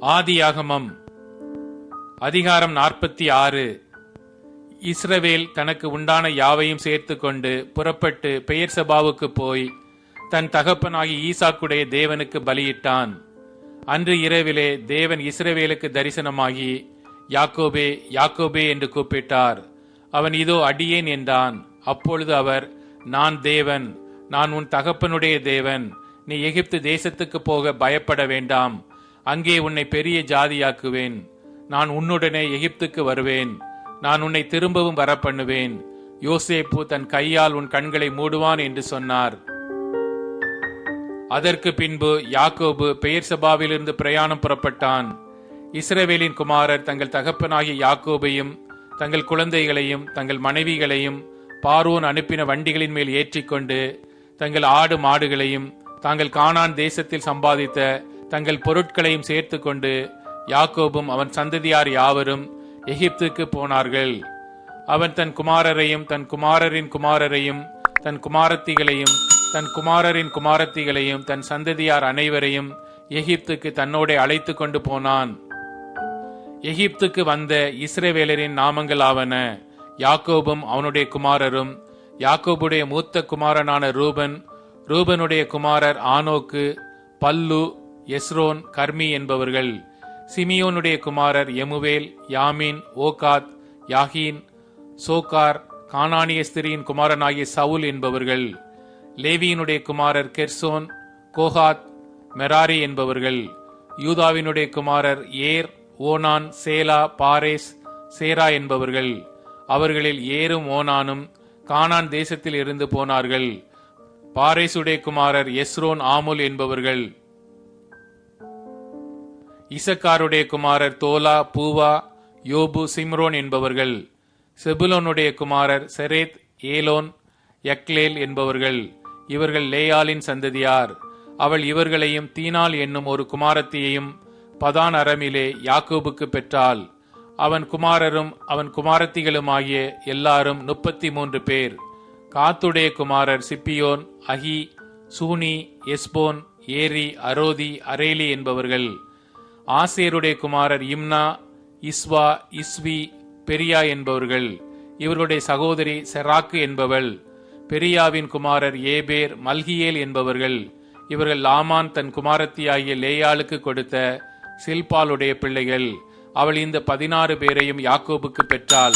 ஆதியாகமம் அதிகாரம் நாற்பத்தி ஆறு. இஸ்ரவேல் தனக்கு உண்டான யாவையும் சேர்த்துக்கொண்டு புறப்பட்டு பெயர் சபாவுக்கு போய் தன் தகப்பனாகி ஈசாக்குடைய தேவனுக்கு பலியிட்டான். அன்று இரவிலே தேவன் இஸ்ரவேலுக்கு தரிசனமாகி யாக்கோபே யாக்கோபே என்று கூப்பிட்டார். அவன் இதோ அடியேன் என்றான். அப்பொழுது அவர் நான் தேவன் நான் உன் தகப்பனுடைய தேவன். நீ எகிப்து தேசத்துக்கு போக பயப்பட வேண்டாம். அங்கே உன்னை பெரிய ஜாதியாக்குவேன். நான் உன்னுடனே எகிப்துக்கு வருவேன். நான் உன்னை திரும்பவும் வரப்பண்ணுவேன். யோசேப்பு தன் கையால் உன் கண்களை மூடுவான் என்று சொன்னார். அதற்கு பின்பு யாக்கோபு பெயர் சபாவிலிருந்து பிரயாணம் புறப்பட்டான். இஸ்ரவேலின் குமாரர் தங்கள் தகப்பனாகிய யாக்கோபையும் தங்கள் குழந்தைகளையும் தங்கள் மனைவிகளையும் பார்வோன் அனுப்பின வண்டிகளின் மேல் ஏற்றிக்கொண்டு தங்கள் ஆடு மாடுகளையும் தாங்கள் காணான் தேசத்தில் சம்பாதித்த தங்கள் பொருட்களையும் சேர்த்துக்கொண்டு யாக்கோபும் அவன் சந்ததியார் யாவரும் எகிப்துக்கு போனார்கள். அவன் தன் குமாரரையும் தன் குமாரரின் குமாரரையும் தன் குமாரத்திகளையும் தன் குமாரரின் குமாரத்திகளையும் தன் சந்ததியார் அனைவரையும் எகிப்துக்கு தன்னோடே அழைத்து கொண்டு போனான். எகிப்துக்கு வந்த இஸ்ரவேலரின் நாமங்கள் ஆவன யாக்கோபும் அவனுடைய குமாரரும் யாக்கோபுடைய மூத்த குமாரனான ரூபன் ரூபனுடைய குமாரர் ஆனோக்கு பல்லு எஸ்ரோன் கர்மி என்பவர்கள் சிமியோனுடைய குமாரர் எமுவேல் யாமின் ஓகாத் யாகீன் சோகார் கானானிய ஸ்திரியின் குமாரனாகிய சவுல் என்பவர்கள் லேவியினுடைய குமாரர் கெர்சோன் கோஹாத் மெராரி என்பவர்கள் யூதாவினுடைய குமாரர் ஏர் ஓனான் சேலா பாரேஸ் சேரா என்பவர்கள் அவர்களில் ஏரும் ஓனானும் கானான் தேசத்தில் இருந்து போனார்கள். பாரேசுடைய குமாரர் எஸ்ரோன் ஆமுல் என்பவர்கள் இசக்காருடைய குமாரர் தோலா பூவா யோபு சிம்ரோன் என்பவர்கள் செபுலோனுடைய குமாரர் செரேத் ஏலோன் யக்லேல் என்பவர்கள் இவர்கள் லேயாலின் சந்ததியார். அவள் இவர்களையும் தீனால் என்னும் ஒரு குமாரத்தியையும் பதான் அரமிலே யாக்கோபுக்கு பெற்றாள். அவன் குமாரரும் அவன் குமாரத்திகளுமாகிய எல்லாரும் முப்பத்தி மூன்று பேர். காத்துடைய குமாரர் சிப்பியோன் அஹி சூனி எஸ்போன் ஏரி அரோதி அரேலி என்பவர்கள். ஆசேருடைய குமாரர் இம்னா இஸ்வா இஸ்வி பெரியா என்பவர்கள். இவருடைய சகோதரி செராக்கு என்பவள். பெரியாவின் குமாரர் ஏபேர் மல்கியேல் என்பவர்கள். இவர்கள் லாமான் தன் குமாரத்தியாகிய லேயாளுக்கு கொடுத்த சில்பாலுடைய பிள்ளைகள். அவள் இந்த பதினாறு பேரையும் யாக்கோபுக்கு பெற்றாள்.